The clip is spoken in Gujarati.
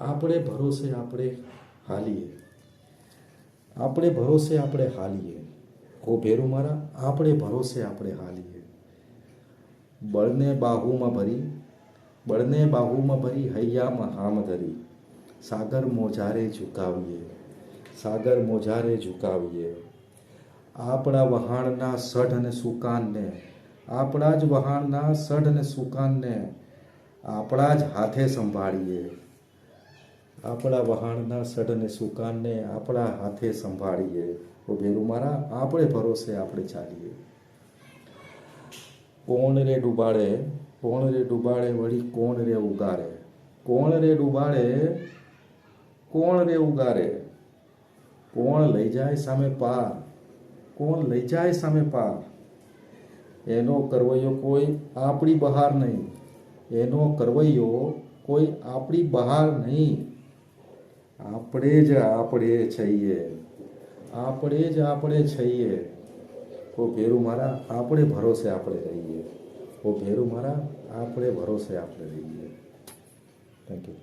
આપણે ભરોસે આપણે હાલીએ. આપણે ભરોસે આપણે હાલીએ. ઓ ભેરું મારા, આપણે ભરોસે આપણે હાલીએ. બળને બાહુમાં ભરી, બળને બાહુમાં ભરી હૈયામાં હામ ધરી. સાગર મોજારે ઝુકાવીએ, સાગર મોજારે ઝુકાવીએ. આપણા વહાણના સઢ અને સુકાનને, આપણા જ વહાણના સઢ અને સુકાનને આપણા જ હાથે સંભાળીએ. આપણા વહાણના સઢ અને સુકાનને આપણા હાથે સંભાળીએ ઓ ભેરું મારા આપણે ભરોસે આપણે ચાલીએ કોણ રે ડૂબાડે કોણ રે ડૂબાડે વળી કોણ રે ઉગારે કોણ રે ડૂબાડે કોણ રે ઉગારે કોણ લઈ જાય સામે પાર કોણ લઈ જાય સામે પાર એનો કરવૈયો કોઈ આપણી બહાર નહીં એનો કરવૈયો કોઈ આપણી બહાર નહીં આપણે જ આપણે છીએ. આપણે જ આપણે છીએ. ઓ ભેરું મારા, આપણે ભરોસે આપણે રહીએ. ઓ ભેરું મારા, આપણે ભરોસે આપણે રહીએ. Thank you